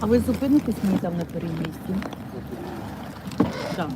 А ви зупинитесь мені там на переїзді? Так.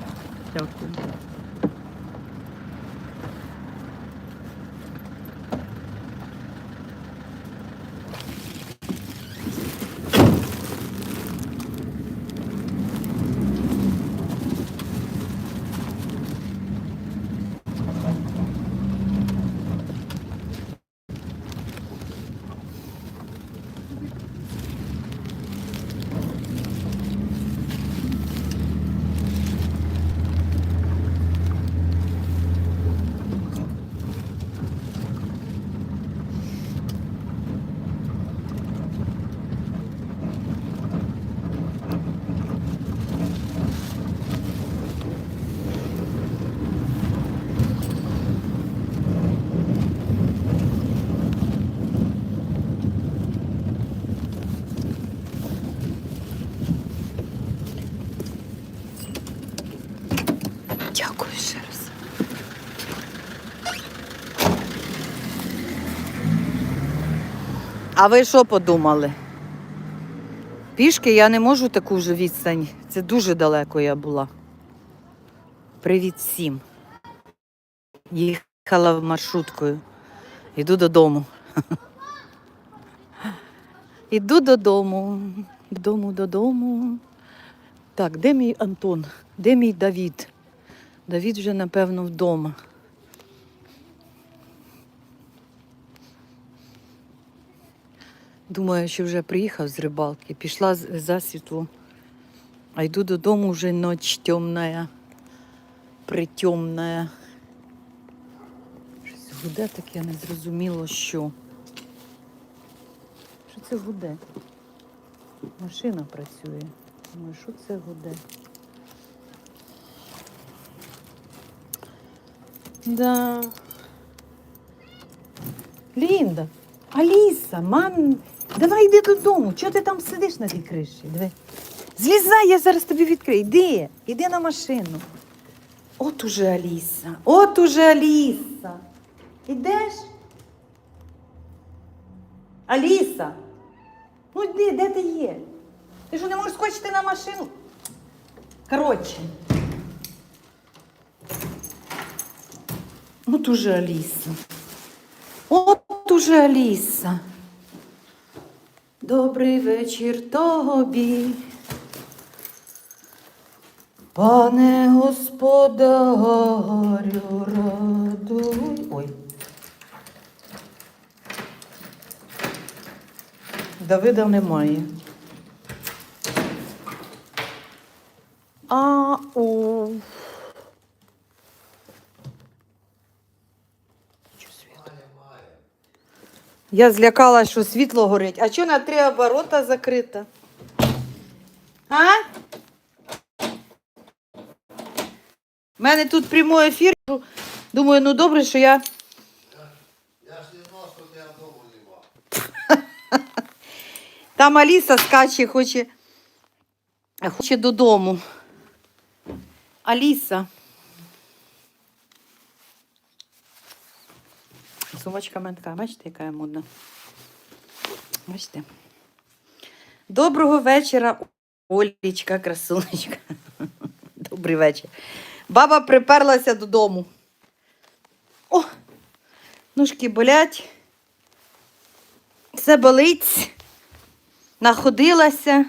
Дякую ще раз. А ви що подумали? Пішки я не можу таку вже відстань. Це дуже далеко я була. Привіт всім. Їхала маршруткою. Йду додому. Іду додому. Додому, додому. Так, де мій Антон? Де мій Давід? Давід вже, напевно, вдома. Думаю, що вже приїхав з рибалки, пішла з- засвітло. А йду додому вже ніч темна, притемна. Щось гуде таке незрозуміло що. Що це гуде? Машина працює. Думаю, що це гуде? Да. Лінда, Аліса, мам, давай йди додому. Чого ти там сидиш на тій криші? Диви. Злізай, я зараз тобі відкрию. Йди, іди на машину. От уже Аліса, от уже Аліса. Ідеш? Аліса. Ну йди, де ти є? Ти що не можеш скочити на машину? Коротше. От уже Аліса. От уже Аліса. Добрий вечір тобі. Пане господарю, радуй. Ой. Давида немає. А у. Чого світло? Я злякалась, що світло горить. А чого на три оборота закрита? А? У мене тут прямий ефір. Думаю, ну добре, що я. Я ж не знал, что тебя дома нема. Там Аліса скаче, хоче, хоче додому. Аліса. Сумочка така, бачите, яка я модна. Бачите? Доброго вечора, Олічка, красунечка. Добрий вечір. Баба приперлася додому. О, ножки болять. Все болить. Находилася.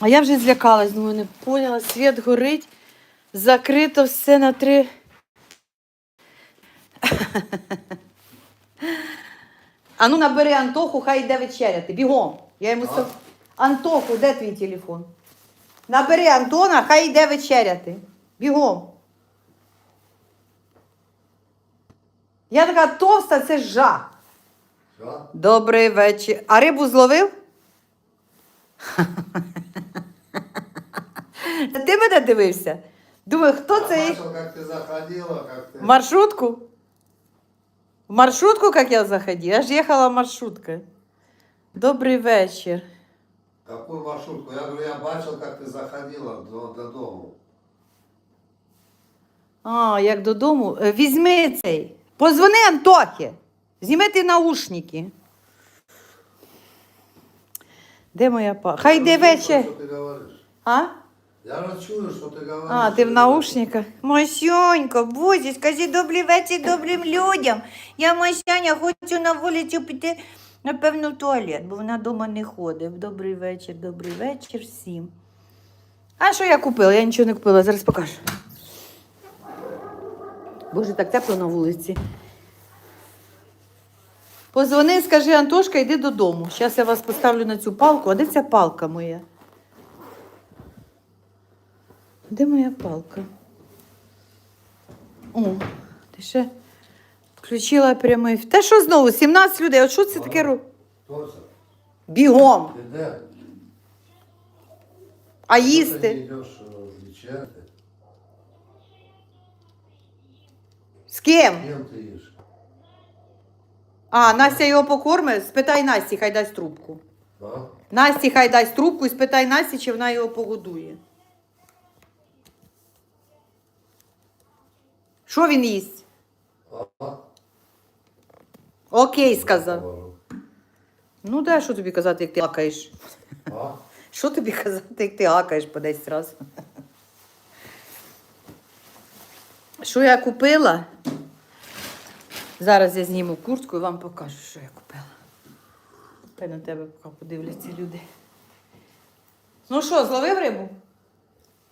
А я вже злякалась, думаю, не поняла, світ горить, закрито все на три. А ну набери Антоху, хай йде вечеряти. Бігом. Я йому сов... Антоху, де твій телефон? Набери Антона, хай йде вечеряти. Бігом. Я така товста, це жах. Все? Добрий вечір. А рибу зловив? Ти мене дивився? Думаю, хто це? Я їх- бачил, как ты заходила, как ты... В маршрутку? В маршрутку, как я заходила? Я ж їхала маршруткою. Добрий вечір. Какую маршрутку? Я говорю, я бачил, как ты заходила до, до дому. А, як додому. Е, Візьми цей. Позвони Антохі. Зніми ти наушники. Де моя па? Хай йде Я чую, вечір. Що ти говориш? А? Я ж чую, що ти говориш. А, ти в наушниках. Масюнька, бузі, скажи добрий вечір добрим людям. Я Масяня, хочу на вулицю піти, напевно, в туалет, бо вона вдома не ходить. Добрий вечір, добрий вечір всім. А що я купила? Я нічого не купила, зараз покажу. Боже, так тепло на вулиці. Позвони, скажи, Антошка, йди додому. Зараз я вас поставлю на цю палку. А де ця палка моя? Де моя палка? О, ти ще включила прямий. Та що знову? 17 людей. От що це таке? Хто це? Бігом. Ти де? А ти їсти? йдеш е. З ким? Ким ти їш? А, Настя його покормить? Спитай Насті, хай дасть трубку. Насті хай дасть трубку і спитай Насті, чи вона його погодує. Що він їсть? Окей, сказав. Ну, да, що тобі казати, як ти гакаєш? Що тобі казати, як ти гакаєш по 10 разів? Що я купила? Зараз я зніму куртку і вам покажу, що я купила. Хай на тебе поки подивляться люди. Ну що, зловив рибу?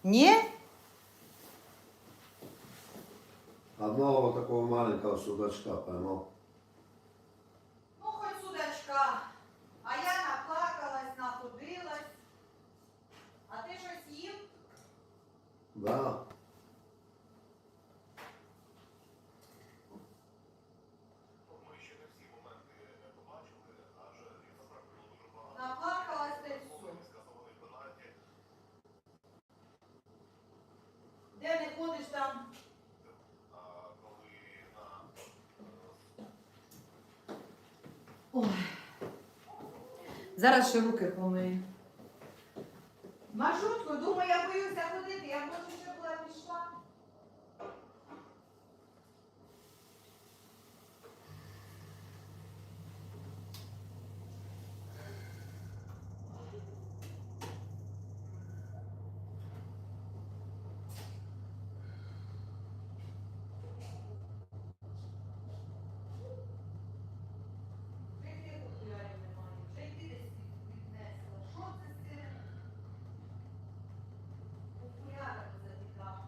Ні? Одного такого маленького судачка поймал. Ну, хоч судачка. А я наплакалась, находилась. А ти щось їв? Да. Наплакалась та й все. Де не ходиш там? Зараз ще руки помию. Маршрутку, думаю, я боюся ходити, я може ще була пішла. Вже йти окулярів немає, вже йти десь віднесла. Що це з цим окулярами затікав?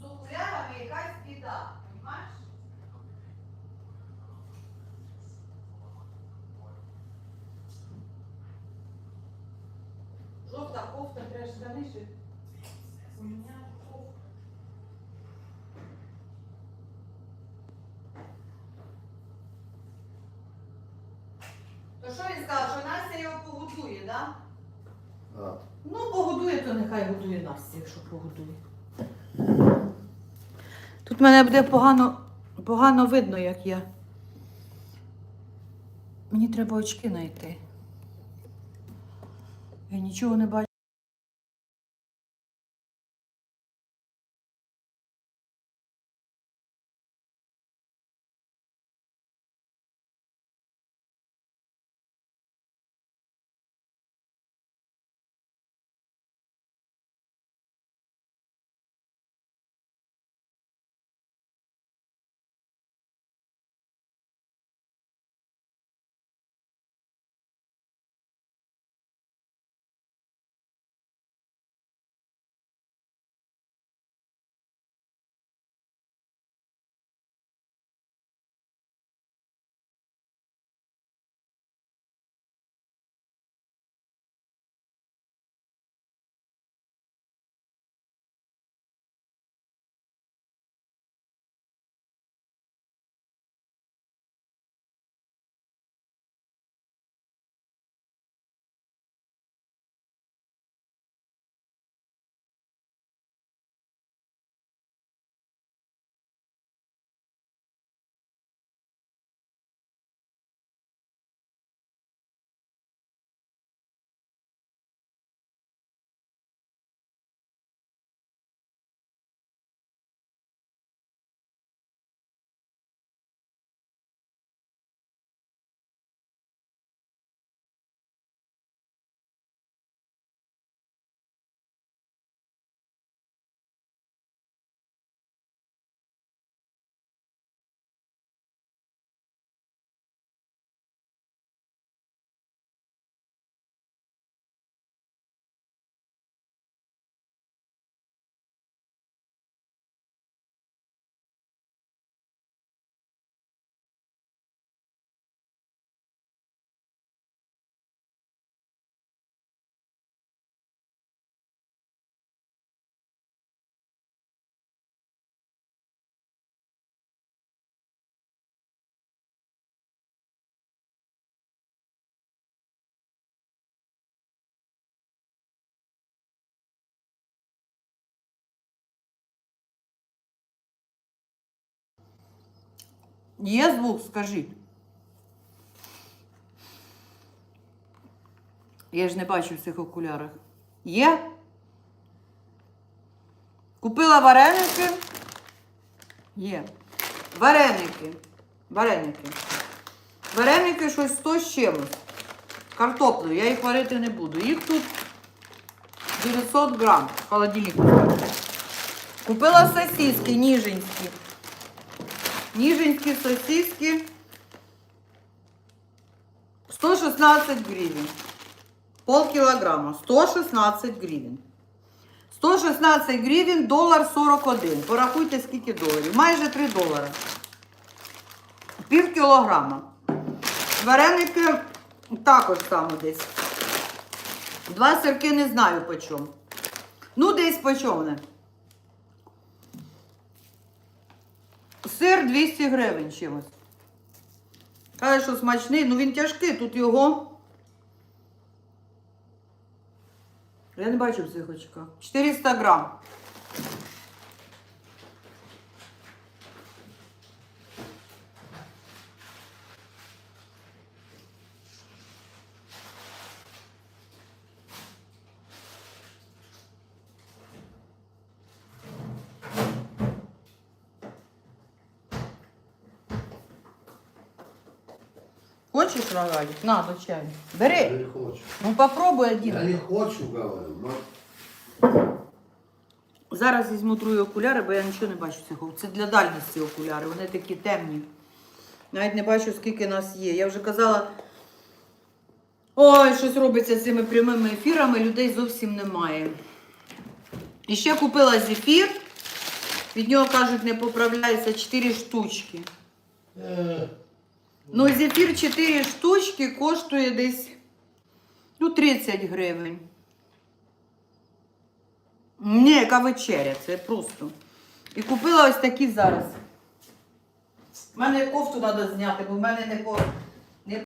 З окулярами біда, розумієш? Жовта кофта, треба штани ще. поміняти кофту. То що він сказав, що Настя його погодує, так? Да? Ну, погодує, то нехай годує Настя, якщо погодує. Тут мене буде погано, погано видно, як я. Мені треба очки знайти. Я нічого не бачу. Є звук, скажіть. Я ж не бачу в цих окулярах. Є? Купила вареники. Є. Вареники. Вареники. Вареники щось 100 з чимось. Картоплю. Я їх варити не буду. Їх тут 900 грам. В холодильник поставлю. Купила сосиски ніжинські. Ніжинські сосиски 116 гривень. Пол кілограма. 116 гривень. 116 гривень, долар 41. Порахуйте, скільки доларів. Майже 3 долари. Пів кілограма. Вареники також само десь. Два сирки не знаю по чому. Ну, десь по чому не. Сир 200 гривень чимось. Каже, що смачний, ну він тяжкий, тут його. Я не бачу в цих очках. 400 грам. Хочешь рогалик? На, до чаю. Я Бери. не хочу. Ну попробуй Я один. не хочу, говорю. но Зараз візьму другі окуляри, бо я нічого не бачу цього. Це для дальності окуляри, вони такі темні. Навіть не бачу, скільки нас є. Я вже казала. Ой, щось робиться з цими прямими ефірами, людей зовсім немає. І ще купила зефір. Від нього кажуть, не поправляється 4 штучки. Е, Ну, зефір 4 штучки коштує десь ну, 30 гривень. Ні, яка вечеря, це просто. І купила ось такі зараз. У мене кофту треба зняти, бо в мене не по